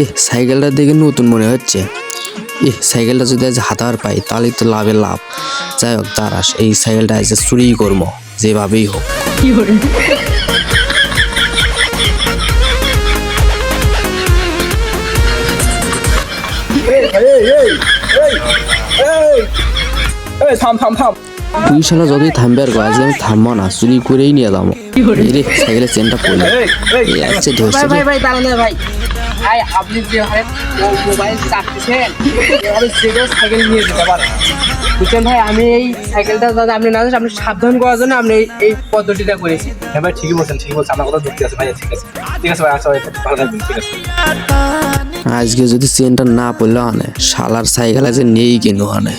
এ সাইকেলটা দেখে নতুন মনে হচ্ছে। এ সাইকেলটা যদি আজ হাতার পাই তাহলে তো লাভে লাভ। যাই হোক দাঁড়াস এই সাইকেলটা আজ চুরি করব যেভাবেই হোক। এই থাম থাম থাম। তুই শালা যদি থামবে আর আজ আমি থামবো না চুরি করেই নিয়ে যাব। রে সাইকেলের চেনটা পড়ল। আচ্ছা ধরছে ভাই ভাই ভাই ভাই। ভাই আপনি যে হারে মো- মোবাইল চাপতেছেন এভাবে যেগুলো সাইকেল নিয়ে যেতে পারেন। বুঝছেন ভাই আমি এই সাইকেলটা দাদা আপনি না আপনি সাবধান করার জন্য আপনি এই- এই পদ্ধতিটা করেছি। হ্যাঁ ভাই ঠিকই বলছেন ঠিকই বলছেন আমার কথা ধরতে আছে ভাই ঠিক আছে। ঠিক আছে ভাই আচ্ছা ভালো থাকবেন ঠিক আছে। আজকে যদি চেনটা না পড়লে আনে। শালার সাইকেল আছে নেই কেন আনে।